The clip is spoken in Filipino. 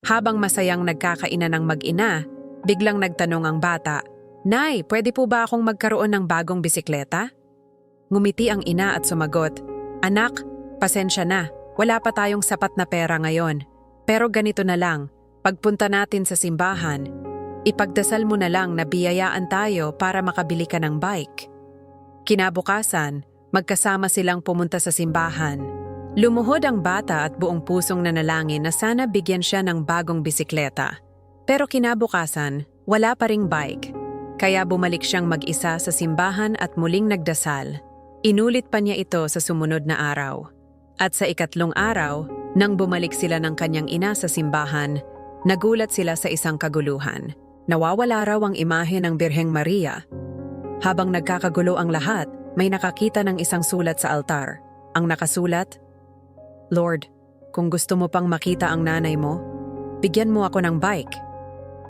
Habang masayang nagkakainan ng mag-ina, biglang nagtanong ang bata, Nay, pwede po ba akong magkaroon ng bagong bisikleta? Ngumiti ang ina at sumagot, Anak, pasensya na, wala pa tayong sapat na pera ngayon. Pero ganito na lang, pagpunta natin sa simbahan, ipagdasal mo na lang na biyayaan tayo para makabili ka ng bike. Kinabukasan, magkasama silang pumunta sa simbahan. Lumuhod ang bata at buong pusong nanalangin na sana bigyan siya ng bagong bisikleta. Pero kinabukasan, wala pa ring bike. Kaya bumalik siyang mag-isa sa simbahan at muling nagdasal. Inulit pa niya ito sa sumunod na araw. At sa ikatlong araw, nang bumalik sila ng kanyang ina sa simbahan, nagulat sila sa isang kaguluhan. Nawawala raw ang imahe ng Birheng Maria. Habang nagkakagulo ang lahat, may nakakita ng isang sulat sa altar. Ang nakasulat, Lord, kung gusto mo pang makita ang nanay mo, bigyan mo ako ng bike.